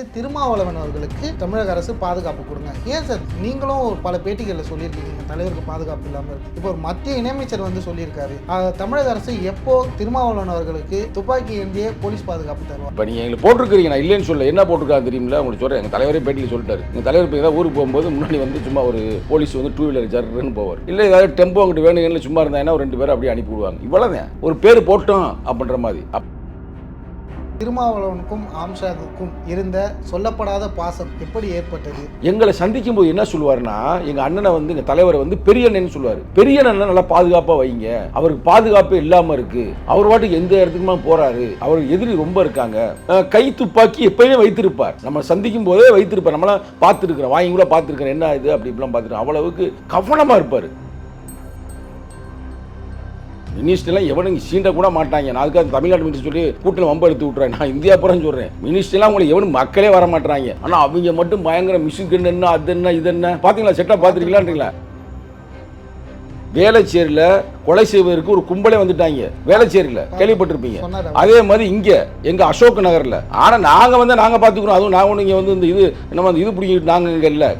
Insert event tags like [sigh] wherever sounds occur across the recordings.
கேட்டு திருமாவளவன் அவர்களுக்கு தமிழக அரசு பாதுகாப்பு கொடுங்க. ஏன் சார்? நீங்களும் பல பேட்டிகளில் சொல்லியிருக்கீங்க. தலைவருக்கு பாதுகாப்பு இல்லாமல் இருக்கு. இப்போ ஒரு மத்திய இணையமைச்சர் வந்து சொல்லியிருக்காரு. தமிழக அரசு எப்போ திருமாவளவன் அவர்களுக்கு துப்பாக்கி ஏந்திய போலீஸ் பாதுகாப்பு தருவாங்க இப்போ நீங்கள் எங்களுக்கு போட்டிருக்கிறீங்க. நான் இல்லைன்னு சொல்ல என்ன போட்டிருக்காங்க தெரியுமில்ல? உங்களுக்கு சொல்கிறேன் எங்கள் தலைவரே பேட்டியில் சொல்லிட்டாரு. எங்கள் தலைவர் இப்போ ஊருக்கு போகும்போது முன்னாடி வந்து சும்மா ஒரு போலீஸ் வந்து டூ வீலர் ஜர்ன்னு போவார். இல்லை ஏதாவது டெம்போ அங்கிட்டு வேணுங்கன்னு சும்மா இருந்தாங்கன்னா ஒரு ரெண்டு பேரும் அப்படியே அனுப்பிவிடுவாங்க இவ்வளோதான் ஒரு பேர் போட்டோம் அப்படின்ற மாதிரி. திருமாவளவனுக்கும் ஆம்ஷாவுக்கும் இருந்த சொல்லப்படாத பாசம் எப்படி ஏற்பட்டது? எங்களை சந்திக்கும் போது என்ன சொல்லுவாருன்னா எங்கள் அண்ணனை வந்து எங்கள் தலைவரை வந்து பெரிய அண்ணன் சொல்லுவார். பெரிய அண்ணன் நல்லா பாதுகாப்பாக வைங்க. அவருக்கு பாதுகாப்பே இல்லாமல் இருக்கு. அவர் பாட்டுக்கு எந்த இடத்துக்குமா போறாரு. அவர் எதிரி ரொம்ப இருக்காங்க. கை துப்பாக்கி எப்பயுமே வைத்திருப்பார். நம்ம சந்திக்கும் போதே வைத்திருப்பார். நம்மளாம் பார்த்துருக்கிறோம். வாங்கி கூட பார்த்துருக்கிறோம். என்ன இது? அப்படி இப்படிலாம் பார்த்துருக்கோம் அவ்வளவுக்கு கவனமாக இருப்பார். மினிஸ்டர்லாம் எவனும் சீண்ட கூட மாட்டாங்க. நான் அதுக்காக தமிழ்நாடு மினிஸ்டர் சொல்லி கூட்டில் வம்ப எடுத்து விட்றேன் நான் இந்தியா புறம் சொல்கிறேன் மினிஸ்டர்லாம் உங்களை எவனும் மக்களே வர மாட்டாங்க ஆனால் அவங்க மட்டும் பயங்கர மிஷின் என்ன அது என்ன இது என்ன? பார்த்தீங்களா செட்டாக பார்த்துருக்கீங்களான்றீங்களா வேலைச்சேரியில் கொலை செய்வதற்கு ஒரு கும்பலே வந்துட்டாங்க. வேலைச்சேரியில் கேள்விப்பட்டிருப்பீங்க. அதே மாதிரி இங்கே எங்கள் அசோக் நகரில். ஆனால் நாங்கள் வந்து நாங்கள் பார்த்துக்குறோம் அதுவும் நாங்கள் ஒன்று இங்கே வந்து இந்த இது நம்ம இது பிடிக்கிட்டு நாங்கள் இங்கே இல்லை.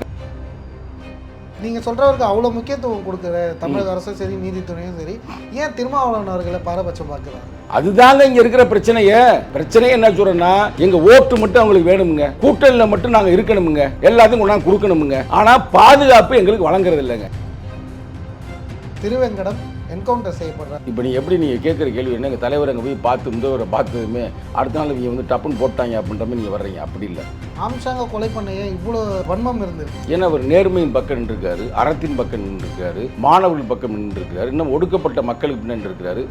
நீங்க சொல்றவருக்கு அவ்வளவு முக்கியத்துவம் கொடுக்குற தமிழக அரசும் சரி நீதித்துறையும் சரி ஏன் திருமாவளவன் அவர்களை பாரபட்சம் பார்க்குறாங்க அதுதாங்க இங்க இருக்கிற பிரச்சனையே. பிரச்சனையே என்ன சொல்றேன்னா எங்க ஓட்டு மட்டும் அவங்களுக்கு வேணுமுங்க. கூட்டணியில மட்டும் நாங்க இருக்கணுமுங்க. எல்லாத்தையும் கொண்டாந்து கொடுக்கணுமுங்க. ஆனா பாதுகாப்பு எங்களுக்கு வழங்குறது இல்லைங்க. திருவெங்கடம் என்கவுண்டர் செய்யப்படுறார் இப்போ நீ எப்படி நீங்க கேட்குற கேள்வி என்ன? எங்க தலைவர் அங்கே போய் பார்த்து முதல்வரை பார்த்ததுமே அடுத்த நாள் இவங்க வந்து டப்புன்னு போட்டாங்க அப்படின்ற மாதிரி நீங்க வர்றீங்க. அப்படி இல்லை. ஆம்ஷாங்க கொலை பண்ண ஏன் இவ்வளோ வன்மம் இருந்திருக்கு. ஏன்னா அவர் நேர்மையின் பக்கம் நின்றுருக்காரு அறத்தின் பக்கம் நின்றுருக்காரு மாணவர்கள் பக்கம் நின்றுருக்காரு இன்னும் ஒடுக்கப்பட்ட மக்களுக்கு நின்றுருக்காரு.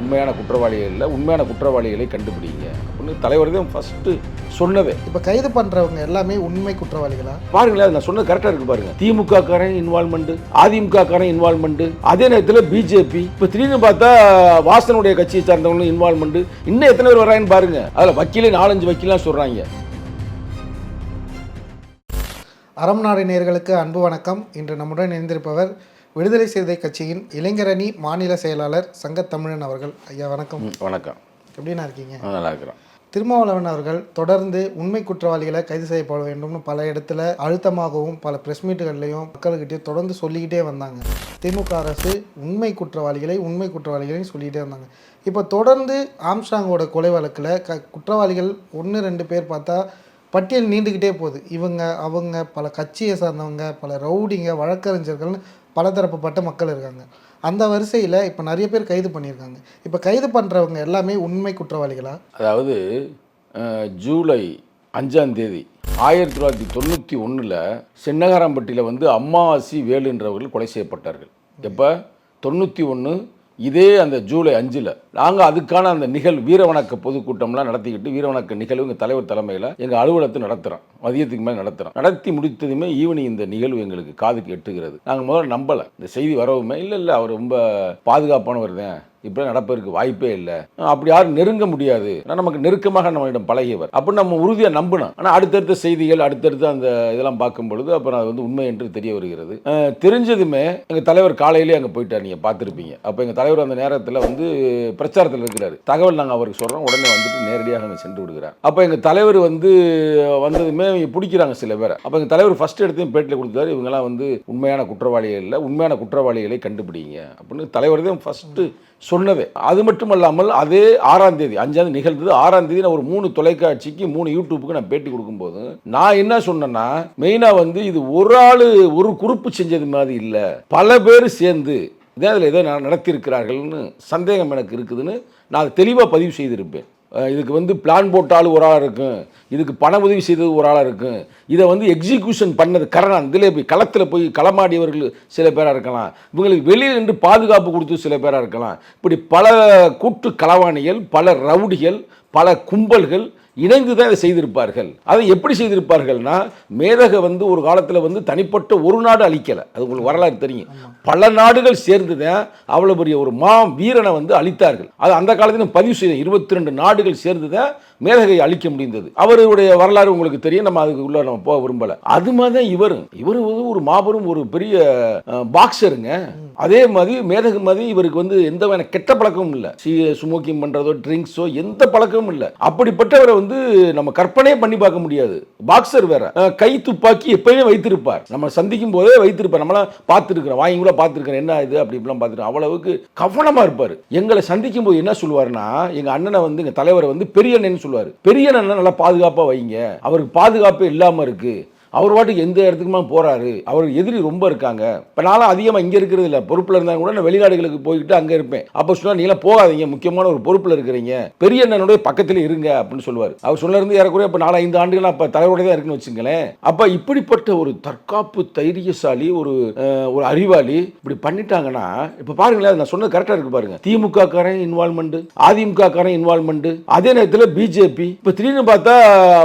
உண்மையான குற்றவாளிகள் இல்லை. உண்மையான குற்றவாளிகளை கண்டுபிடிங்க. அப்படின்னு தலைவர் தான் ஃபஸ்ட்டு சொன்னதே. இப்போ கைது பண்றவங்க எல்லாமே உண்மை குற்றவாளிகளா? பாருங்களேன் நான் சொன்னது கரெக்டாக இருக்கு பாருங்க. திமுக காரன் இன்வால்மெண்ட் அதிமுக காரன் இன்வால்மெண்ட் அதே நேரத்தில் பிஜேபி இப்போ திடீர்னு பார்த்தா வாசனுடைய கட்சியை சார்ந்தவங்களும் இன்வால்மெண்ட் இன்னும் எத்தனை பேர் வராங்கன்னு பாருங்க. அதில் வக்கீலே நாலஞ்சு வக்கீலாம் சொல்றாங்க. அறம் நாடு நேயர்களுக்கு அன்பு வணக்கம். இன்று நம்முடன் இணைந்திருப்பவர் விடுதலை சிறுத்தை கட்சியின் இளைஞரணி மாநில செயலாளர் சங்கத்தமிழன் அவர்கள். ஐயா வணக்கம். வணக்கம். எப்படிண்ணா இருக்கீங்க? நல்லா இருக்கிறேன் திருமாவளவன் அவர்கள் தொடர்ந்து உண்மை குற்றவாளிகளை கைது செய்யப்பட வேண்டும்னு பல இடத்துல அழுத்தமாகவும் பல பிரஸ் மீட்டுகள்லையும் மக்கள்கிட்டயும் தொடர்ந்து சொல்லிக்கிட்டே வந்தாங்க. திமுக அரசு உண்மை குற்றவாளிகளை உண்மை குற்றவாளிகளையும் சொல்லிக்கிட்டே வந்தாங்க. இப்போ தொடர்ந்து ஆம்ஸ்டாங்கோட கொலை வழக்கில் க குற்றவாளிகள் ஒன்று ரெண்டு பேர் பார்த்தா பட்டியல் நீண்டுக்கிட்டே போகுது. இவங்க அவங்க பல கட்சியை சார்ந்தவங்க பல ரவுடிங்க வழக்கறிஞர்கள்னு பலதரப்பட்ட மக்கள் இருக்காங்க. அந்த வரிசையில் இப்போ நிறைய பேர் கைது பண்ணியிருக்காங்க. இப்போ கைது பண்ணுறவங்க எல்லாமே உண்மை குற்றவாளிகளா? அதாவது ஜூலை அஞ்சாம் தேதி ஆயிரத்தி தொள்ளாயிரத்தி தொண்ணூற்றி ஒன்றில் சென்னகாரம்பட்டியில் வந்து அம்மாவாசி வேலுன்றவர்கள் கொலை செய்யப்பட்டார்கள். எப்போ? தொண்ணூற்றி ஒன்று இதே அந்த ஜூலை அஞ்சில். நாங்கள் அதுக்கான அந்த நிகழ்வு வீரவணக்க பொதுக்கூட்டம்லாம் நடத்திக்கிட்டு வீரவணக்க நிகழ்வு எங்கள் தலைவர் தலைமையில் எங்கள் அலுவலகத்தை நடத்துகிறோம் மதியத்துக்கு மேலே நடத்துகிறோம் நடத்தி முடித்ததுமே ஈவினிங் இந்த நிகழ்வு எங்களுக்கு காதுக்கு எட்டுகிறது. நாங்கள் முதல்ல நம்பலை. இந்த செய்தி வரவுமே இல்லை இல்லை அவர் ரொம்ப பாதுகாப்பானவர் தான். இப்படி நடப்பதற்கு வாய்ப்பே இல்லை. அப்படி யாரும் நெருங்க முடியாது. நமக்கு நெருக்கமாக நம்மளிடம் பழகியவர். அப்போ நம்ம உறுதியாக நம்பினோம். ஆனால் அடுத்தடுத்த செய்திகள் அடுத்தடுத்து அந்த இதெல்லாம் பார்க்கும் பொழுது அப்புறம் அது வந்து உண்மை என்று தெரிய வருகிறது. தெரிஞ்சதுமே எங்கள் தலைவர் காலையிலேயே அங்கே போயிட்டார் நீங்கள் பார்த்துருப்பீங்க. அப்போ எங்கள் தலைவர் அந்த நேரத்தில் வந்து பிரச்சாரத்தில் இருக்கிறார். தகவல் நாங்கள் அவருக்கு சொல்கிறோம் உடனே வந்துட்டு நேரடியாக அங்கே சென்று விடுகிறார். அப்போ எங்கள் தலைவர் வந்து வந்ததுமே இவங்க பிடிக்கிறாங்க சில பேரை. அப்போ எங்கள் தலைவர் ஃபர்ஸ்ட் எடுத்தையும் பேட்டியில் கொடுத்தாரு. இவங்கெல்லாம் வந்து உண்மையான குற்றவாளிகள் இல்லை உண்மையான குற்றவாளிகளை கண்டுபிடிங்க அப்படின்னு தலைவர் தான் ஃபஸ்ட்டு சொன்னதே. அது மட்டும் இல்லாமல் அதே ஆறாம் தேதி அஞ்சாவது நிகழ்ந்தது. ஆறாம் தேதி நான் ஒரு மூணு தொலைக்காட்சிக்கு மூணு யூடியூப்புக்கு நான் பேட்டி கொடுக்கும்போது நான் என்ன சொன்னேன்னா மெயினாக வந்து இது ஒரு ஆள் ஒரு குறிப்பு செஞ்சது மாதிரி இல்லை. பல பேர் சேர்ந்து இதே அதில் ஏதோ நடத்தியிருக்கிறார்கள்னு சந்தேகம் எனக்கு இருக்குதுன்னு நான் தெளிவாக பதிவு செய்திருப்பேன். இதுக்கு வந்து பிளான் போட்டாலும் ஒரு ஆளாக இருக்கும். இதுக்கு பண உதவி செய்தது ஒரு ஆளாக இருக்கும். இதை வந்து எக்ஸிக்யூஷன் பண்ணது கரணம். இதிலே போய் களத்தில் போய் களமாடியவர்கள் சில பேராக இருக்கலாம். இவங்களுக்கு வெளியில் நின்று பாதுகாப்பு கொடுத்து சில பேராக இருக்கலாம். இப்படி பல கூட்டு களவாணிகள் பல ரவுடிகள் பல கும்பல்கள் இணைந்து தான் இதை செய்திருப்பார்கள். அதை எப்படி செய்திருப்பார்கள்னா மேதக வந்து ஒரு காலத்தில் வந்து தனிப்பட்ட ஒரு நாடு அழிக்கலை. அது உங்களுக்கு வரலாறு தெரியும். பல நாடுகள் சேர்ந்து தான் அவ்வளோ பெரிய ஒரு மா வீரனை வந்து அழித்தார்கள். அது அந்த காலத்தில் பதிவு செய்த இருபத்தி ரெண்டு நாடுகள் சேர்ந்து தான் மேதகை அழிக்க முடிந்தது. அவருடைய வரலாறு உங்களுக்கு தெரியும். நம்ம அதுக்கு உள்ள நம்ம போக விரும்பல. அது மாதிரி தான் இவரும் இவர் ஒரு மாபெரும் ஒரு பெரிய பாக்ஸருங்க அதே மாதிரி மேதகு மாதிரி இவருக்கு வந்து எந்த கெட்ட பழக்கமும் இல்லை. சி ஸ்மோக்கிங் பண்றதோ ட்ரிங்க்ஸோ எந்த பழக்கமும் இல்லை. அப்படிப்பட்டவரை வந்து நம்ம கற்பனையே பண்ணி பார்க்க முடியாது. பாக்ஸர் வேற. கை துப்பாக்கி எப்பயுமே வைத்திருப்பார். நம்ம சந்திக்கும் போதே வைத்திருப்பார். நம்மளாம் பார்த்துருக்கிறோம். வாங்கி கூட பார்த்துருக்கிறேன் என்ன இது? அப்படி இப்படிலாம் பார்த்துருக்கோம் அவ்வளவுக்கு கவனமாக இருப்பார். எங்களை சந்திக்கும் போது என்ன சொல்லுவாருன்னா எங்கள் அண்ணனை வந்து எங்கள் தலைவரை வந்து பெரிய அண்ணன் சொல்லுவார். பெரிய அண்ணனை நல்லா பாதுகாப்பா வைங்க. அவருக்கு பாதுகாப்பே இல்லாம இருக்கு. அவர் பாட்டுக்கு எந்த இடத்துக்குமா போகிறாரு அவர் எதிரி ரொம்ப இருக்காங்க. இப்போ நானும் அதிகமாக இங்கே இருக்கிறது இல்லை. பொறுப்பில் இருந்தாலும் கூட நான் வெளிநாடுகளுக்கு போய்கிட்டு அங்கே இருப்பேன். அப்போ சொன்னால் நீலாம் போகாதீங்க. முக்கியமான ஒரு பொறுப்பில் இருக்கிறீங்க. பெரிய அண்ணனுடைய பக்கத்தில் இருங்க. அப்படின்னு சொல்லுவார். அவர் சொன்னது ஏறக்குறைய இப்போ நாலு ஐந்து ஆண்டுகள் அப்போ தலைவரோட தான் இருக்குன்னு வச்சுங்களேன் அப்போ இப்படிப்பட்ட ஒரு தற்காப்பு தைரியசாலி ஒரு ஒரு அறிவாளி இப்படி பண்ணிட்டாங்கன்னா இப்போ பாருங்களேன் நான் சொன்னது கரெக்டாக இருக்கு பாருங்க. திமுக காரன் இன்வால்மெண்ட் அதிமுக காரன் இன்வால்மெண்ட் அதே நேரத்தில் பிஜேபி இப்போ திடீர்னு பார்த்தா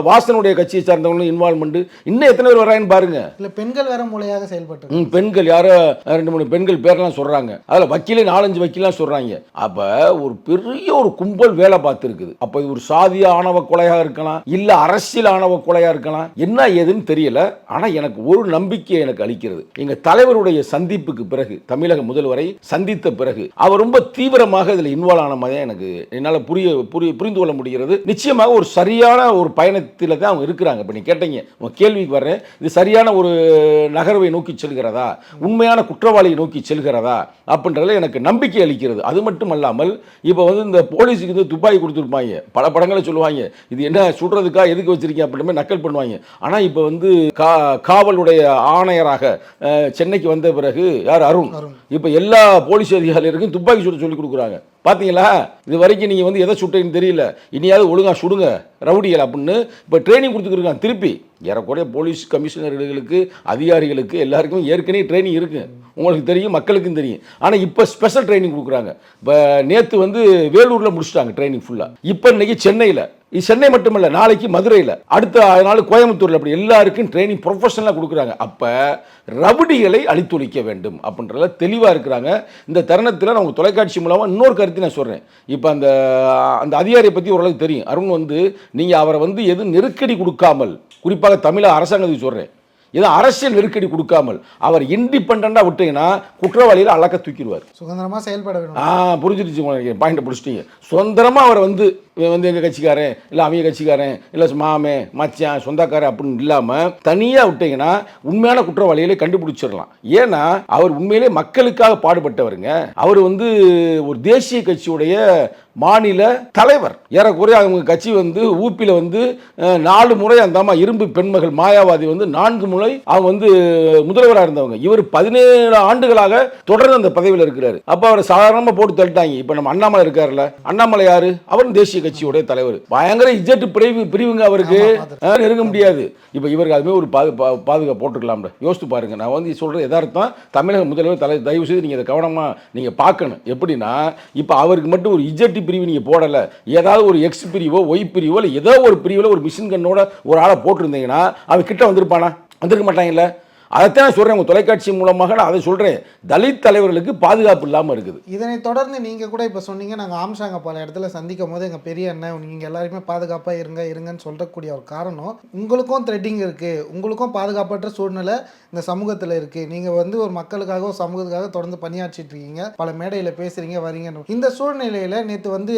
வாசனுடைய கட்சியை சார்ந்தவங்களும் இன்வால்மெண்ட் இன்னும் எத்தனை பேர் வராங்கன்னு பாருங்க. இல்ல பெண்கள் வேற மூலையாக செயல்பட்டு ம், பெண்கள் யாரோ ரெண்டு மூணு பெண்கள் பேர்லாம் சொல்றாங்க. அதுல வக்கீலே நாலஞ்சு வக்கீலாம் சொல்றாங்க. அப்ப ஒரு பெரிய ஒரு கும்பல் வேலை பார்த்துருக்குது. அப்ப இது ஒரு சாதிய ஆணவ கொலையா இருக்கலாம் இல்ல அரசியல் ஆணவ கொலையா இருக்கலாம் என்ன ஏதுன்னு தெரியல. ஆனா எனக்கு ஒரு நம்பிக்கை எனக்கு அளிக்கிறது. எங்க தலைவருடைய சந்திப்புக்கு பிறகு தமிழக முதல்வரை சந்தித்த பிறகு அவர் ரொம்ப தீவிரமாக இதுல இன்வால்வ் ஆன மாதிரி எனக்கு என்னால புரிய புரிய புரிந்து கொள்ள முடிகிறது. நிச்சயமாக ஒரு சரியான ஒரு பயணத்தில் தான் அவங்க இருக்கிறாங்க. இப்போ நீ கேட்டீங்க உங்க கேள்விக்கு வர்றேன் இது சரியான ஒரு நகர்வை நோக்கி செல்கிறதா? உண்மையான குற்றவாளியை நோக்கி செல்கிறதா? அப்படின்றதுல எனக்கு நம்பிக்கை அளிக்கிறது. அது மட்டும் அல்லாமல் இப்போ வந்து இந்த போலீஸுக்கு வந்து துப்பாக்கி கொடுத்துருப்பாங்க. பல படங்களை சொல்லுவாங்க. இது என்ன சுடுறதுக்கா எதுக்கு வச்சிருக்கீங்க? அப்படின்ற நக்கல் பண்ணுவாங்க. ஆனால் இப்போ வந்து கா காவலுடைய ஆணையராக சென்னைக்கு வந்த பிறகு யார்? அருண். இப்போ எல்லா போலீஸ் அதிகாரிகளுக்கும் துப்பாக்கி சுட சொல்லி கொடுக்குறாங்க. பார்த்தீங்களா இது வரைக்கும் நீங்கள் வந்து எதை சுட்டேன்னு தெரியல. இனியாவது ஒழுங்கா சுடுங்க. ரவுடிகள் அப்படின்னு இப்போ ட்ரைனிங் கொடுத்துருக்கான் திருப்பி ஏறக்குறைய போலீஸ் கமிஷனர்களுக்கு அதிகாரிகளுக்கு எல்லாருக்கும் ஏற்கனவே ட்ரைனிங் இருக்குது உங்களுக்கு தெரியும் மக்களுக்கும் தெரியும். ஆனால் இப்போ ஸ்பெஷல் ட்ரைனிங் கொடுக்குறாங்க. இப்போ நேற்று வந்து வேலூரில் முடிச்சுட்டாங்க ட்ரைனிங் ஃபுல்லாக இப்போ இன்னைக்கு சென்னையில் இது சென்னை மட்டுமல்ல நாளைக்கு மதுரையில் அடுத்த நாள் கோயம்புத்தூரில் அப்படி எல்லாருக்கும் ட்ரைனிங் ப்ரொஃபஷனலாக கொடுக்குறாங்க. அப்போ ரவுடிகளை அழித்தொழிக்க வேண்டும் அப்படின்றத தெளிவாக இருக்கிறாங்க. இந்த தருணத்தில் நான் உங்கள் தொலைக்காட்சி மூலமாக இன்னொரு கருத்தை நான் சொல்கிறேன் இப்போ அந்த அந்த அதிகாரியை பற்றி ஓரளவுக்கு தெரியும். அருண் வந்து நீங்கள் அவரை வந்து எதுவும் நெருக்கடி கொடுக்காமல் குறிப்பாக தமிழக அரசாங்கத்துக்கு சொல்கிறேன் எதுவும் அரசியல் நெருக்கடி கொடுக்காமல் அவர் இண்டிபெண்டாக விட்டீங்கன்னா குற்றவாளியில் அழக்க தூக்கிடுவார். சுதந்திரமா செயல்பட வேணும். ஆ புரிஞ்சிருச்சு பாயிண்ட்டை பிடிச்சிட்டீங்க. சுதந்திரமாக அவர் வந்து இவன் வந்து எங்கள் கட்சிக்காரன்? இல்லை அவங்க கட்சிக்காரன்? இல்லை மாமே மச்சான் சொந்தக்காரன் அப்படின்னு இல்லாமல் தனியாக விட்டீங்கன்னா உண்மையான குற்றவாளிகளை கண்டுபிடிச்சிடலாம். ஏன்னா அவர் உண்மையிலே மக்களுக்காக பாடுபட்டவருங்க. அவர் வந்து ஒரு தேசிய கட்சியுடைய மாநில தலைவர். ஏறக்குறைய அவங்க கட்சி வந்து ஊப்பியில் வந்து நாலு முறை அந்த அம்மா இரும்பு பெண்மகள் மாயாவாதி வந்து நான்கு முறை அவங்க வந்து முதல்வராக இருந்தவங்க. இவர் பதினேழு ஆண்டுகளாக தொடர்ந்து அந்த பதவியில் இருக்கிறாரு. அப்போ அவரை சாதாரணமாக போட்டு தள்ளிட்டாங்க. இப்போ நம்ம அண்ணாமலை இருக்காருல்ல. அண்ணாமலை யாரு? அவரும் தேசிய கட்சியுடைய தலைவர். பயங்கர இஜெட் பிரிவு பிரிவுங்க அவருக்கு. நெருங்க முடியாது. இப்போ இவருக்கு அதுமே ஒரு பாது பாதுகாப்பு போட்டுக்கலாம்ல. யோசித்து பாருங்க. நான் வந்து சொல்கிறது எதார்த்தம் தமிழக முதல்வர் தலை தயவு செய்து நீங்கள் இதை கவனமாக நீங்கள் பார்க்கணும். எப்படின்னா இப்போ அவருக்கு மட்டும் ஒரு இஜெட் பிரிவு நீங்கள் போடலை. ஏதாவது ஒரு எக்ஸ் பிரிவோ ஒய் பிரிவோ இல்லை ஏதோ ஒரு பிரிவில் ஒரு மிஷின் கண்ணோட ஒரு ஆளை போட்டிருந்தீங்கன்னா அவன் கிட்ட வந்திருப்பானா? வந்திருக்க மாட்டாங்கல்ல அதைத்தான் சொல்கிறேன் உங்கள் தொலைக்காட்சி மூலமாக நான் அதை சொல்கிறேன் தலித் தலைவர்களுக்கு பாதுகாப்பு இல்லாமல் இருக்குது. இதனை தொடர்ந்து நீங்கள் கூட இப்போ சொன்னீங்க நாங்கள் ஆம்சாங்க பல இடத்துல சந்திக்கும் போது எங்கள் பெரிய அண்ணன் நீங்கள் எல்லாருமே பாதுகாப்பாக இருங்க இருங்கன்னு சொல்லக்கூடிய ஒரு காரணம் உங்களுக்கும் த்ரெட்டிங் இருக்குது உங்களுக்கும் பாதுகாப்பற்ற சூழ்நிலை இந்த சமூகத்தில் இருக்குது நீங்கள் வந்து ஒரு மக்களுக்காக ஒரு சமூகத்துக்காக தொடர்ந்து பணியாற்றிட்டு இருக்கீங்க. பல மேடையில் பேசுகிறீங்க வரீங்க. இந்த சூழ்நிலையில் நேற்று வந்து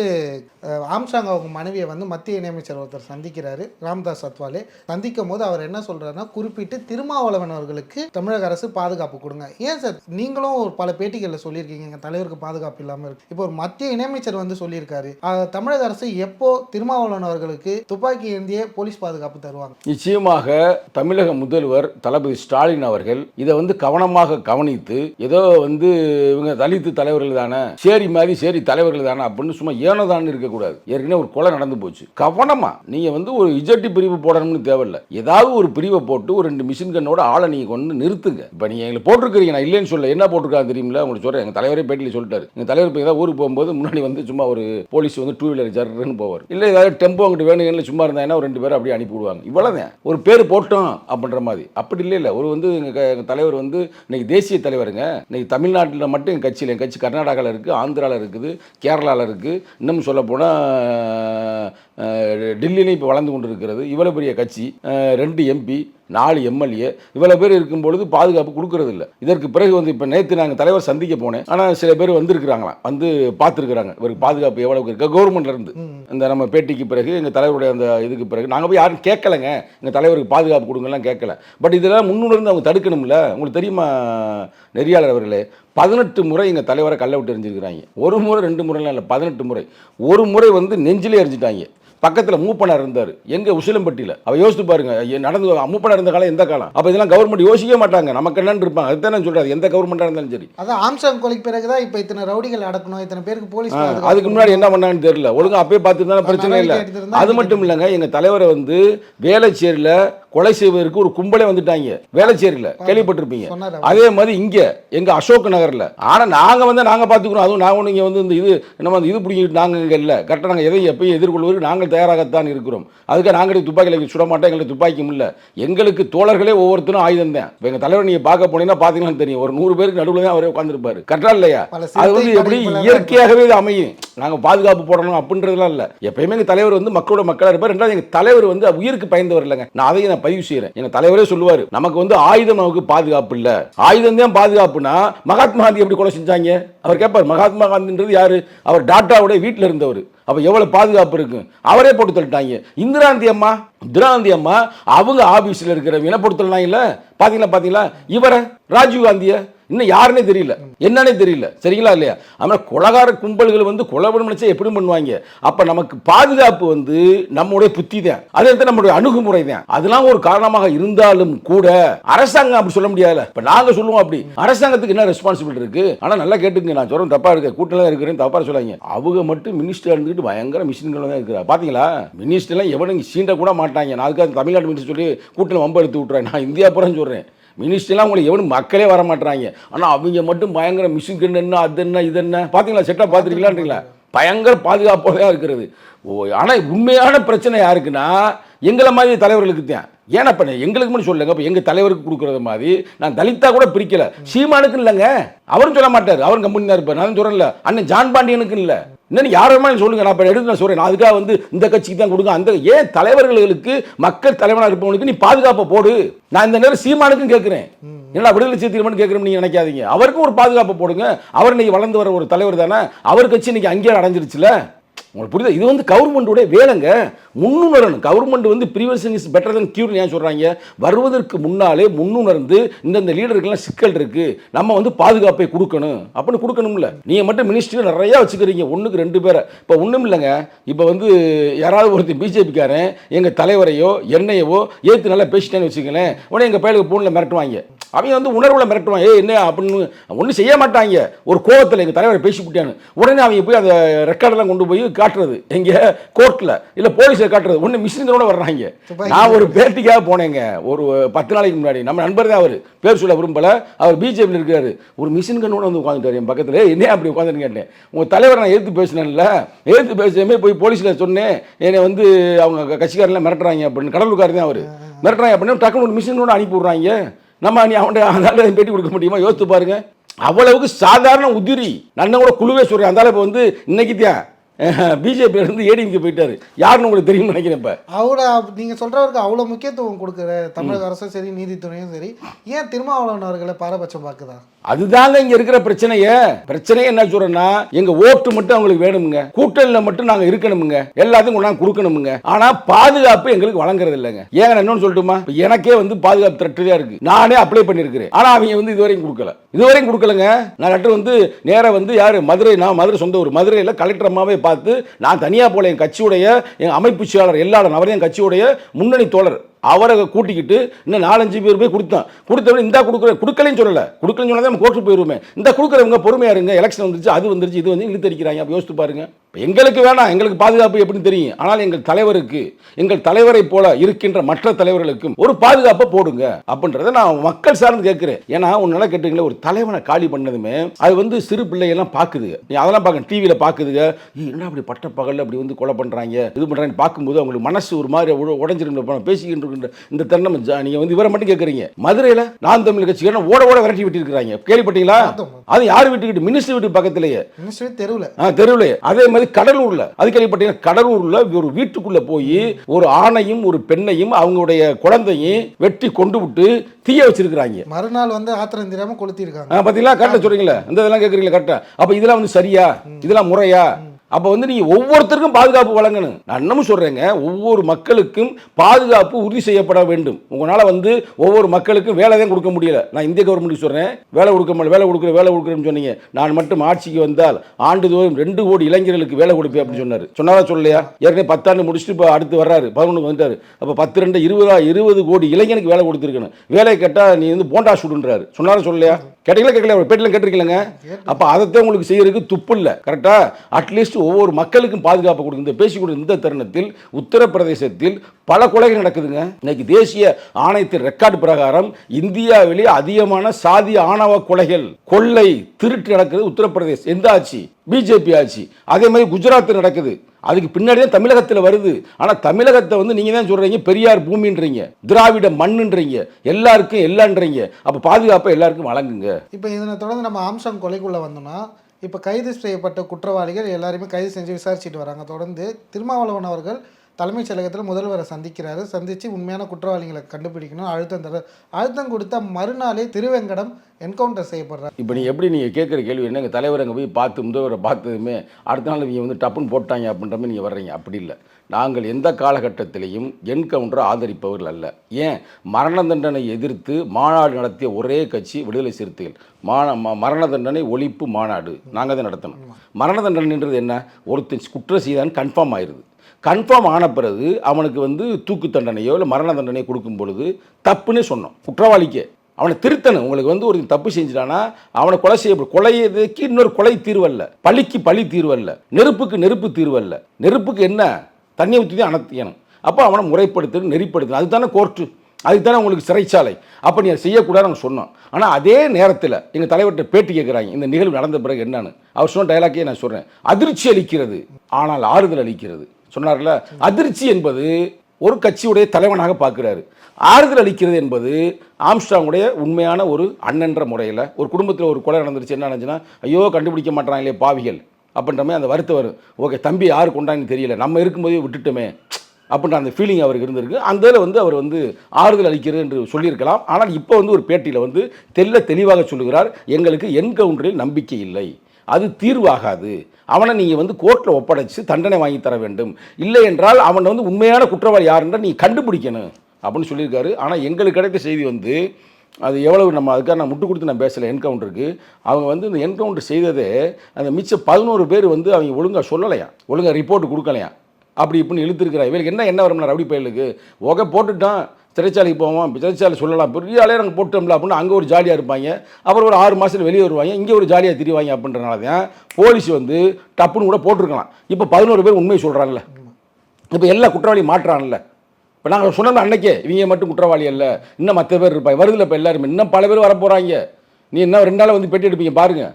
ஆம்சாங் அவங்க மனைவியை வந்து மத்திய இணையமைச்சர் ஒருத்தர் சந்திக்கிறாரு ராம்தாஸ் அத்வாலே. சந்திக்கும் போது அவர் என்ன சொல்கிறாருன்னா குறிப்பிட்டு திருமாவளவன் அவர்களுக்கு தமிழக அரசு பாதுகாப்பு கொடுங்க. ஏன் சார்? நீங்களும் ஒரு பல பேட்டிகளில் சொல்லியிருக்கீங்க. எங்கள் தலைவருக்கு பாதுகாப்பு இல்லாமல் இருக்கு. இப்போ ஒரு மத்திய இணையமைச்சர் வந்து சொல்லியிருக்காரு. தமிழக அரசு எப்போ திருமாவளவன் அவர்களுக்கு துப்பாக்கி ஏந்திய போலீஸ் பாதுகாப்பு தருவாங்க? நிச்சயமாக தமிழக முதல்வர் தளபதி ஸ்டாலின் அவர்கள் இதை வந்து கவனமாக கவனித்து ஏதோ வந்து இவங்க தலித்து தலைவர்கள் தானே சேரி மாதிரி சேரி தலைவர்கள் தானே அப்படின்னு சும்மா ஏனோதான் இருக்கக்கூடாது ஏற்கனவே ஒரு கொலை நடந்து போச்சு. கவனமா. நீங்க வந்து ஒரு இஜட்டி பிரிவு போடணும்னு தேவையில்ல. ஏதாவது ஒரு பிரிவை போட்டு ஒரு ரெண்டு மிஷின் கண்ணோட ஆளை நீங்க கொண்டு நிறுத்துங்க. இப்போ நீங்கள் எங்களை போட்டிருக்கிறீங்க நான் இல்லைன்னு சொல்ல என்ன போட்டிருக்காங்க தெரியுமில உங்களுக்கு சொல்கிறேன் எங்கள் தலைவரே பேட்டியில் சொல்லிட்டாரு. எங்கள் தலைவர் இப்போ ஏதாவது ஊருக்கு போகும்போது முன்னாடி வந்து சும்மா ஒரு போலீஸ் வந்து டூ வீலர் ஜர்ன்னு போவார். இல்லை ஏதாவது டெம்போ அங்கிட்டு வேணுங்கன்னு சும்மா இருந்தாங்கன்னா ஒரு ரெண்டு பேரும் அப்படியே அனுப்பிவிடுவாங்க இவ்வளோதான் ஒரு பேர் போட்டோம் அப்படின்ற மாதிரி. அப்படி இல்லை இல்லை. ஒரு வந்து எங்கள் எங்கள் தலைவர் வந்து இன்னைக்கு தேசிய தலைவருங்க. இன்னைக்கு தமிழ்நாட்டில் மட்டும் எங்கள் கட்சியில் என் கட்சி கர்நாடகாவில் இருக்குது ஆந்திராவில் இருக்குது கேரளாவில் இருக்குது இன்னும் சொல்லப்போனால் டெல்லியிலையும் இப்போ வளர்ந்து கொண்டு இருக்கிறது இவ்வளோ பெரிய கட்சி ரெண்டு எம்பி நாலு எம்எல்ஏ இவ்வளோ பேர் இருக்கும் பொழுது பாதுகாப்பு கொடுக்கறது இல்லை. இதற்கு பிறகு வந்து இப்போ நேற்று நாங்கள் தலைவர் சந்திக்க போனேன். ஆனால் சில பேர் வந்திருக்கிறாங்களாம் வந்து பார்த்துருக்குறாங்க. இவருக்கு பாதுகாப்பு எவ்வளவுக்கு இருக்கு? கவர்மெண்ட்ல இருந்து. இந்த நம்ம பேட்டிக்கு பிறகு எங்கள் தலைவருடைய அந்த இதுக்கு பிறகு நாங்கள் போய் யாரும் கேட்கலங்க. எங்கள் தலைவருக்கு பாதுகாப்பு கொடுங்கலாம் கேட்கல. பட் இதெல்லாம் முன்னுணர்ந்து அவங்க தடுக்கணும்ல. உங்களுக்கு தெரியுமா நெறியாளர் அவர்களே? பதினெட்டு முறை எங்கள் தலைவரை கல்ல விட்டு எரிஞ்சிருக்கிறாங்க ஒரு முறை ரெண்டு முறைலாம் இல்லை பதினெட்டு முறை. ஒரு முறை வந்து நெஞ்சிலே எரிஞ்சிட்டாங்க பக்கத்தில் மூப்பனார் இருந்தார். எங்க உசிலம்பட்டியில். அவ யோசித்து பாருங்க நடந்து மூப்பனார் இருந்த காலம் எந்த காலம்? அப்போ இதெல்லாம் கவர்மெண்ட் யோசிக்கவே மாட்டாங்க. நமக்கு என்னன்னு இருப்பாங்க. அதுதான் சொல்றாரு. எந்த கவர்மெண்ட்டாக இருந்தாலும் சரி. அதான் ஆம்சாங் கொலைக்கு பிறகுதான் இப்போ இத்தனை ரவுடிகள் அடக்கணும் இத்தனை பேருக்கு போலீஸ் அதுக்கு முன்னாடி என்ன பண்ணாங்கன்னு தெரியல. ஒழுங்கா அப்பயே பார்த்துருந்தா பிரச்சனை இல்லை. அது மட்டும் இல்லைங்க எங்க தலைவரை வந்து வேலைச்சேரியில் கொலை செய்வதற்கு ஒரு கும்பலே வந்துட்டாங்க. வேலைச்சேரியில் கேள்விப்பட்டிருப்பீங்க. அதே மாதிரி இங்க எங்க அசோக் நகர்ல. ஆனா நாங்க வந்து நாங்க பாத்துக்கிறோம் அதுவும் நாங்க ஒண்ணு இங்க வந்து இந்த இது நம்ம இது பிடிங்கிட்டு நாங்க இங்க இல்ல. கரெக்டா நாங்க எதையும் எப்பயும் எதிர்கொள்வதற்கு நாங்கள் தயாராகத்தான் இருக்கிறோம். அதுக்கு நாங்களே துப்பாக்கியில் சுட மாட்டோம் எங்களுக்கு துப்பாக்கியும் இல்ல. எங்களுக்கு தோழர்களே ஒவ்வொருத்தரும் ஆயுதம் தான். இப்ப எங்க தலைவர் நீங்க பார்க்க போனீங்கன்னா பாத்தீங்கன்னா தெரியும். ஒரு நூறு பேருக்கு நடுவில் தான் அவரே உட்காந்துருப்பாரு கரெக்டா இல்லையா? அது வந்து எப்படி இயற்கையாகவே இது அமையும். நாங்க பாதுகாப்பு போடணும் அப்படின்றதுலாம் இல்ல. எப்பயுமே எங்க தலைவர் வந்து மக்களோட மக்களா இருப்பார். ரெண்டாவது எங்க தலைவர் வந்து உயிருக்கு பயந்தவர் இல்லைங்க. நான் அதையும் நான் பதிவு செய்யறேன். எங்க தலைவரே சொல்லுவாரு நமக்கு வந்து ஆயுதம் நமக்கு பாதுகாப்பு இல்ல. ஆயுதம் தான் பாதுகாப்புனா மகாத்மா காந்தி எப்படி கொலை செஞ்சாங்க? அவர் கேட்பார் மகாத்மா காந்தின்றது யாரு? அவர் டாட்டாவுடைய வீட்டில் இருந்தவர். அப்ப எவ்வளவு பாதுகாப்பு இருக்கு? அவரே போட்டு தள்ளிட்டாங்க. இந்திராந்தி அம்மா இந்திராந்தி அம்மா அவங்க ஆபீஸ்ல இருக்கிற வினை போட்டு தள்ளினாங்கல்ல? பாத்தீங்களா பாத்தீங்களா? இவரை ராஜீவ் காந்தியை. இன்னும் யாருன்னே தெரியல. என்னன்னே தெரியல. சரிங்களா இல்லையா? அதனால் கொலகார கும்பல்கள் வந்து கொலை நினைச்சா எப்படி பண்ணுவாங்க? அப்போ நமக்கு பாதுகாப்பு வந்து நம்முடைய புத்தி தான் அது வந்து நம்மளுடைய அணுகுமுறை தான் அதெல்லாம் ஒரு காரணமாக இருந்தாலும் கூட அரசாங்கம் அப்படி சொல்ல முடியாது இப்போ நாங்கள் சொல்லுவோம் அப்படி. அரசாங்கத்துக்கு என்ன ரெஸ்பான்சிபிலிட்டி இருக்கு? ஆனால் நல்லா கேட்டுங்க நான் சொல்றேன் தப்பா இருக்க. கூட்டலாம் இருக்கிறேன் தப்பா சொல்லாங்க அவங்க மட்டும் மினிஸ்டர் இருந்துட்டு பயங்கர மிஷின்கள் தான் இருக்கிறா பாத்தீங்களா? மினிஸ்டர்லாம் எவனும் சீண்ட கூட மாட்டாங்க. நான் அதுக்காக தமிழ்நாடு மினிஸ்டர் சொல்லி கூட்டம் வம்பு எடுத்து விட்றேன் நான் இந்தியா புறம் சொல்றேன். மினிஸ்ட்ரிலாம் உங்களுக்கு எவனும் மக்களே வர மாட்டுறாங்க ஆனால் அவங்க மட்டும் பயங்கர மிஷின் என்ன அது என்ன இது என்ன? பார்த்தீங்களா செட்டாக பார்த்துருக்கீங்களான்றீங்களா பயங்கர பாதுகாப்பாக தான் இருக்கிறது. ஓ ஆனால் உண்மையான பிரச்சனை யாருக்குன்னா எங்களை மாதிரி தலைவர்களுக்கு தான். ஏன்னா இப்போ எங்களுக்கு மட்டும் சொல்லுங்க இப்போ எங்கள் தலைவருக்கு கொடுக்குறது மாதிரி? நான் தலித்தா கூட பிரிக்கல. சீமானுக்கு இல்லைங்க. அவரும் சொல்ல மாட்டார். அவரும் கம்பெனி தான் இருப்பார். நான் சொல்கிறேன்ல அண்ணன் ஜான் பாண்டியனுக்கு இல்லை. இன்னும் யாருமே சொல்லுங்க. நான் இப்போ எடுத்து நான் சொல்கிறேன் நான் அதுக்காக வந்து இந்த கட்சிக்கு தான் கொடுங்க. அந்த ஏன் தலைவர்களுக்கு மக்கள் தலைவனாக இருப்பவனுக்கு நீ பாதுகாப்பை போடு. நான் இந்த நேரம் சீமானுக்கும் கேட்குறேன். என்னடா விடுதலை சீத்திரமனு கேட்குறோம் நீங்க நினைக்காதீங்க. அவருக்கும் ஒரு பாதுகாப்பு போடுங்க. அவர் இன்னைக்கு வளர்ந்து வர ஒரு தலைவர் தானே. அவர் கட்சி இன்னைக்கு அங்கேயே அடைஞ்சிருச்சுல. உங்களுக்கு புரியுதா? இது வந்து கவர்மெண்ட்டுடைய வேலைங்க. முன்னுணரணும். கவர்மெண்ட் வந்து prevention is better than cure ஏன் சொல்கிறாங்க வருவதற்கு முன்னாலே முன்னுணர்ந்து இந்தந்த லீடருக்கெல்லாம் சிக்கல் இருக்குது நம்ம வந்து பாதுகாப்பை கொடுக்கணும். அப்படின்னு கொடுக்கணும்ல. நீங்கள் மட்டும் மினிஸ்ட்ரி நிறையா வச்சுக்கிறீங்க. ஒன்றுக்கு ரெண்டு பேரை. இப்போ ஒன்றும் இல்லைங்க. இப்போ வந்து யாராவது ஒருத்தர் பிஜேபிக்காரன் எங்கள் தலைவரையோ என்னையவோ ஏற்று நல்லா பேசிட்டேன்னு வச்சுக்கலேன் உடனே எங்கள் பயலுக்கு ஃபோனில் மிரட்டுவாங்க. அவங்க வந்து உணர்வுல மிரட்டுவான் ஏய் என்ன அப்படின்னு ஒன்றும் செய்ய மாட்டாங்க. ஒரு கோவத்தில் எங்கள் தலைவரை பேசிவிட்டான்னு உடனே அவங்க போய் அந்த ரெக்கார்டெல்லாம் கொண்டு போய் காட்டுறது. எங்கே கோர்ட்டில் இல்லை போலீஸில் காட்டுறது. ஒன்று மிஷினோட வர்றாங்க. நான் ஒரு பேட்டிக்காக போனேங்க. ஒரு பத்து நாளைக்கு முன்னாடி. நம்ம நண்பர் தான் அவர். பேர் சொல்ல விரும்பல. அவர் பிஜேபியில் இருக்காரு. ஒரு மிஷின் கண்ணோட வந்து உட்காந்துட்டார் என் பக்கத்தில். என்ன அப்படி உட்காந்துன்னு கேட்டேன்? உங்கள் தலைவரை நான் எதிர்த்து பேசினேன்ல. எதிர்த்து பேசுமே போய் போலீஸில் சொன்னேன். என்னை வந்து அவங்க கட்சிக்காரெல்லாம் மிரட்டுறாங்க அப்படின்னு. கடலூர்காரர் தான் அவர். மிரட்டுறாங்க அப்படின்னு டக்குனு ஒரு மிஷின் கூட அனுப்பி விட்றாங்க நம்ம நீ அவன்கிட்ட அதனால பேட்டி கொடுக்க முடியுமா? யோசித்து பாருங்க. அவ்வளவுக்கு சாதாரண உதிரி. நான் கூட குழுவே சொல்கிறேன் அந்த இப்போ வந்து இன்னைக்கு தான் [laughs] பிஜேபி இருந்து ஏடிஎம்கே போயிட்டாரு. யாருன்னு உங்களுக்கு தெரியும்னு நினைக்கிறேன் இப்ப. அவ்வளோ நீங்கள் சொல்கிறவருக்கு அவ்வளோ முக்கியத்துவம் கொடுக்குற தமிழக அரசும் சரி நீதித்துறையும் சரி ஏன் திருமாவளவன் அவர்களை பாரபட்சம் பார்க்குதா? அதுதாங்க இங்க இருக்கிற பிரச்சனையே. பிரச்சனையே என்ன சொல்றேன்னா எங்க ஓட்டு மட்டும் அவங்களுக்கு வேணுமுங்க. கூட்டணியில மட்டும் நாங்க இருக்கணுமுங்க. எல்லாத்தையும் கொண்டாந்து கொடுக்கணுமுங்க. ஆனா பாதுகாப்பு எங்களுக்கு வழங்குறது இல்லைங்க. ஏங்க நான் இன்னொன்னு சொல்லட்டுமா? எனக்கே வந்து பாதுகாப்பு திரட்டுதா இருக்கு. நானே அப்ளை பண்ணிருக்கிறேன் ஆனா அவங்க வந்து இதுவரையும் கொடுக்கல. இதுவரையும் கொடுக்கலங்க. நான் லெட்டர் வந்து நேரா வந்து யாரு? மதுரை நான் மதுரை சொந்த ஊர். மதுரையில் கலெக்டர் அம்மாவே பார்த்து நான் தனியா போல என் கட்சியுடைய என் அமைப்பு செயலாளர் எல்லாரும் அவரையும் என் கட்சியுடைய முன்னணி தோழர் அவரை கூட்டிக்கிட்டு இன்னும் நாலஞ்சு பேர் போய் கொடுத்தான். கொடுத்தவங்க இந்தா கொடுக்குற கொடுக்கலன்னு சொல்லலை. கொடுக்கலன்னு சொன்னால் நம்ம கோர்ட்டு போயிருவோமே. இந்த கொடுக்குறவங்க பொறுமையாக இருங்க. எலெக்ஷன் வந்துருச்சு அது வந்துருச்சு இது வந்து இழுத்தடிக்கிறாங்க. அப்போ யோசித்து பாருங்க. எங்களுக்கு வேணாம். எங்களுக்கு பாதுகாப்பு எப்படின்னு தெரியும். ஆனால் எங்கள் தலைவருக்கு எங்கள் தலைவரை போல இருக்கின்ற மற்ற தலைவர்களுக்கும் ஒரு பாதுகாப்பை போடுங்க அப்படின்றத நான் மக்கள் சார்ந்து கேட்கிறேன். ஏன்னா உன்னால கேட்டுங்களே ஒரு தலைவனை காலி பண்ணதுமே அது வந்து சிறு பிள்ளைகள்லாம் பார்க்குதுங்க நீ அதெல்லாம் பார்க்க டிவியில் பார்க்குதுங்க "ஏய், அப்படி பட்ட பகலில் அப்படி வந்து கொலை பண்ணுறாங்க இது பண்ணுறாங்கன்னு பார்க்கும்போது அவங்களுக்கு மனசு ஒரு மாதிரி உட- பேசிக்கிட்டு கொடுக்கின்ற இந்த தருணம் நீங்க வந்து இவரை மட்டும் கேட்குறீங்க மதுரையில் நான் தமிழ் கட்சிக்காரன் ஓட ஓட விரட்டி விட்டுருக்காங்க கேள்விப்பட்டீங்களா? அது யார் வீட்டுக்கிட்டு? மினிஸ்டர் வீட்டு பக்கத்திலேயே. மினிஸ்ட்ரி தெருவில். ஆ தெருவில் அதே மாதிரி கடலூர்ல. அது கேள்விப்பட்டீங்கன்னா கடலூர்ல ஒரு வீட்டுக்குள்ள போய் ஒரு ஆணையும் ஒரு பெண்ணையும் அவங்களுடைய குழந்தையும் வெட்டி கொண்டு விட்டு தீய வச்சிருக்கிறாங்க. மறுநாள் வந்து ஆத்திரம் தெரியாம கொளுத்திருக்காங்க பாத்தீங்களா? கரெக்டாக சொல்றீங்களா. இந்த இதெல்லாம் கேட்குறீங்களா கரெக்டா அப்போ இதெல்லாம் வந்து சரியா? இதெல்லாம் முறையா? அப்போ வந்து நீங்கள் ஒவ்வொருத்தருக்கும் பாதுகாப்பு வழங்கணும். நான் இன்னமும் சொல்கிறேங்க ஒவ்வொரு மக்களுக்கும் பாதுகாப்பு உறுதி செய்யப்பட வேண்டும். உங்களால் வந்து ஒவ்வொரு மக்களுக்கும் வேலை தான் கொடுக்க முடியல. நான் இந்திய கவர்மெண்ட் சொல்கிறேன் வேலை கொடுக்க முடியல வேலை கொடுக்குற வேலை கொடுக்குறேன்னு சொன்னீங்க. நான் மட்டும் ஆட்சிக்கு வந்தால் ஆண்டுதோறும் ரெண்டு கோடி இளைஞர்களுக்கு வேலை கொடுப்பேன் அப்படின்னு சொன்னார். சொன்னாரா சொல்லலையா? ஏற்கனவே பத்தாண்டு முடிச்சுட்டு இப்போ அடுத்து வர்றாரு பதினொன்று வந்துட்டாரு. அப்போ பத்து ரெண்டு இருபதா இருபது கோடி இளைஞனுக்கு வேலை கொடுத்துருக்கணும். வேலையை கேட்டால் நீ வந்து போண்டா சுடுன்றாரு சொன்னாரா சொல்லலையா? கேட்டீங்களா கேட்கல ஒரு பேட்டிலாம் கேட்டிருக்கீங்களங்க? அப்போ அதைத்தான் உங்களுக்கு செய்யறதுக்கு துப்பு இல்லை. கரெக்டா அட்லீஸ்ட் ஒவ்வொரு மக்களுக்கும் பாதுகாப்பு கொடுங்க இந்த பேசி இந்த தருணத்தில் உத்தரப்பிரதேசத்தில் பல கொலைகள் நடக்குதுங்க. இன்னைக்கு தேசிய ஆணையத்தின் ரெக்கார்டு பிரகாரம் இந்தியாவிலே அதிகமான சாதி ஆணவ கொலைகள் கொள்ளை திருட்டு நடக்குது உத்தரப்பிரதேஷ் எந்த ஆட்சி? பிஜேபி ஆட்சி அதே மாதிரி குஜராத் நடக்குது. அதுக்கு பின்னாடி தான் தமிழகத்தில் வருது. ஆனால் தமிழகத்தை வந்து நீங்கள் தான் சொல்கிறீங்க பெரியார் பூமின்றீங்க திராவிட மண்ணுன்றீங்க எல்லாருக்கும் எல்லான்றீங்க. அப்போ பாதுகாப்பை எல்லாருக்கும் வழங்குங்க. இப்போ இதனை தொடர்ந்து நம்ம ஆம்சாங் கொலைக்குள்ளே வந்தோம்னா இப்போ கைது செய்யப்பட்ட குற்றவாளிகள் எல்லாருமே கைது செஞ்சு விசாரிச்சுட்டு வராங்க. தொடர்ந்து திருமாவளவன் அவர்கள் தலைமைச் செயலகத்தில் முதல்வரை சந்திக்கிறாரு. சந்தித்து உண்மையான குற்றவாளிகளை கண்டுபிடிக்கணும். அழுத்தம் தர அழுத்தம் கொடுத்த மறுநாளே திருவெங்கடம் என்கவுண்டர் செய்யப்படுறார். இப்போ நீ எப்படி நீங்கள் கேட்குற கேள்வி என்ன எங்கள் தலைவர் அங்கே போய் பார்த்து முதல்வரை பார்த்ததுமே அடுத்த நாள் நீங்கள் வந்து டப்புன்னு போட்டாங்க அப்படின்ற மாதிரி நீங்கள் வர்றீங்க. அப்படி இல்லை. நாங்கள் எந்த காலகட்டத்திலையும் என்கவுண்டரை ஆதரிப்பவர்கள் அல்ல. ஏன்? மரண தண்டனை எதிர்த்து மாநாடு நடத்திய ஒரே கட்சி விடுதலை சிறுத்தைகள். மான ம- மரண தண்டனை ஒழிப்பு மாநாடு. நாங்கள் தான் நடத்தணும். மரண தண்டனைன்றது என்ன? ஒருத்தன் குற்றம் செய்தான் கன்ஃபார்ம் ஆயிடுது கன்ஃபார்ம் ஆன பிறகு அவனுக்கு வந்து தூக்கு தண்டனையோ இல்லை மரண தண்டனையோ கொடுக்கும் பொழுது தப்புன்னு சொன்னோம். குற்றவாளிக்க. அவனை திருத்தணும். உங்களுக்கு வந்து ஒரு தப்பு செஞ்சிட்டானா அவனை கொலை செய்ய கொலையதுக்கு இன்னொரு கொலை தீர்வல்ல பழிக்கு பழி தீர்வல்ல நெருப்புக்கு நெருப்பு தீர்வல்ல நெருப்புக்கு என்ன? தண்ணி ஊற்றி தான் அணத்தியணும் அப்போ அவனை முறைப்படுத்தணும் நெறிப்படுத்தணும். அதுதானே கோர்ட்டு. அதுக்கு தானே உங்களுக்கு சிறைச்சாலை. அப்போ நீ அதை செய்யக்கூடாதுன்னு சொன்னோம் ஆனால் அதே நேரத்தில் எங்கள் தலைவர்கிட்ட பேட்டி கேட்குறாங்க இந்த நிகழ்வு நடந்த பிறகு என்னன்னு. அவர் சொன்ன டைலாக்கே நான் சொல்கிறேன் அதிர்ச்சி அளிக்கிறது. ஆனால் ஆறுதல் அளிக்கிறது. சொன்னார்ல அதிர்ச்சி என்பது ஒரு கட்சியுடைய தலைவனாக பார்க்குறாரு. ஆறுதல் அளிக்கிறது என்பது ஆம்ஸ்டாங்குடைய உண்மையான ஒரு அண்ணன்ற முறையில் ஒரு குடும்பத்தில் ஒரு கொலை நடந்துருச்சு என்ன நினச்சுன்னா ஐயோ கண்டுபிடிக்க மாட்டாங்களே பாவிகள் அப்படின்ற மாதிரி அந்த வருத்தம் வரும். ஓகே தம்பி யார் கொண்டாங்கன்னு தெரியல நம்ம இருக்கும்போதே விட்டுட்டோமே அப்படின்ற அந்த ஃபீலிங் அவருக்கு இருந்திருக்கு. அந்த இதில் வந்து அவர் வந்து ஆறுதல் அளிக்கிறது என்று சொல்லியிருக்கலாம். ஆனால் இப்போ வந்து ஒரு பேட்டியில் வந்து தெல்ல தெளிவாக சொல்லுகிறார் எங்களுக்கு என்கவுண்டரில் நம்பிக்கை இல்லை. அது தீர்வாகாது. அவனை நீங்கள் வந்து கோர்ட்டில் ஒப்படைச்சு தண்டனை வாங்கி தர வேண்டும். இல்லை என்றால் அவனை வந்து உண்மையான குற்றவாளி யாருன்ற நீ கண்டுபிடிக்கணும் அப்படின்னு சொல்லியிருக்காரு. ஆனால் எங்களுக்கு கிடைத்த செய்தி வந்து அது எவ்வளவு நம்ம அதுக்காக நான் முட்டு கொடுத்து நான் பேசலை என்கவுண்டருக்கு அவங்க வந்து இந்த என்கவுண்டர் செய்ததே அந்த மிச்சம் பதினோரு பேர் வந்து அவங்க ஒழுங்காக சொல்லலையா? ஒழுங்காக ரிப்போர்ட் கொடுக்கலையா? அப்படி இப்படின்னு இழுத்துருக்கிறா இவளுக்கு என்ன என்ன வரும்னா ரவுடி பயலுக்கு ஒகை போட்டுட்டான். சிறைச்சாலைக்கு போவோம். சிறைச்சாலை சொல்லலாம். பெரிய ஆளே நாங்கள் போட்டோம்ல அப்படின்னு அங்கே ஒரு ஜாலியாக இருப்பாங்க. அப்புறம் ஒரு ஆறு மாதத்தில் வெளியே வருவாங்க. இங்கே ஒரு ஜாலியாக திரிவாங்க அப்படின்றனால தான் போலீஸ் வந்து டப்புன்னு கூட போட்டிருக்கலாம். இப்போ பதினோரு பேர் உண்மையை சொல்கிறாங்கல்ல இப்போ எல்லா குற்றவாளியும் மாட்டுறான்ல இப்போ நாங்கள் சொன்னோம் அன்னைக்கே இவங்க மட்டும் குற்றவாளி அல்ல. இன்னும் மற்ற பேர் இருப்பாங்க. வருதுல இப்போ எல்லாருமே. இன்னும் பல பேர் வர போகிறாங்க நீ இன்னும் ரெண்டு நாள் வந்து பெட்டி எடுப்பீங்க பாருங்கள்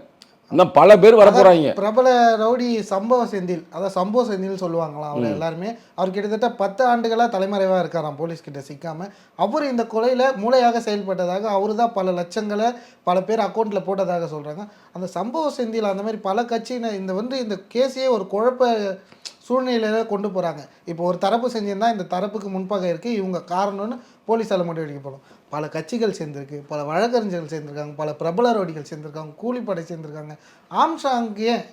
இன்னும் பல பேர் வர போகிறாங்க பிரபல ரவுடி சம்பவ செந்தில். அதாவது சம்பவ செந்தில் சொல்லுவாங்களாம் அவர் எல்லாருமே. அவர் கிட்டத்தட்ட பத்து ஆண்டுகளாக தலைமறைவாக இருக்காராம் போலீஸ் கிட்ட சிக்காம. அவர் இந்த கொலையில் மூளையாக செயல்பட்டதாக அவர் தான் பல லட்சங்களை பல பேர் அக்கௌண்ட்டில் போட்டதாக சொல்கிறாங்க அந்த சம்பவ செந்தில் அந்த மாதிரி பல கட்சியினர் இந்த வந்து இந்த கேஸையே ஒரு குழப்ப சூழ்நிலையில் கொண்டு போகிறாங்க இப்போ ஒரு தரப்பு செஞ்சிருந்தா இந்த தரப்புக்கு முன்பாக இருக்குது இவங்க காரணம்னு போலீஸால் மட்டும் அடிக்க போகலாம் பல கட்சிகள் சேர்ந்துருக்கு பல வழக்கறிஞர்கள் சேர்ந்துருக்காங்க பல பிரபலரோடிகள் சேர்ந்துருக்காங்க கூலிப்படை சேர்ந்துருக்காங்க. ஆம்சாங்க ஏன்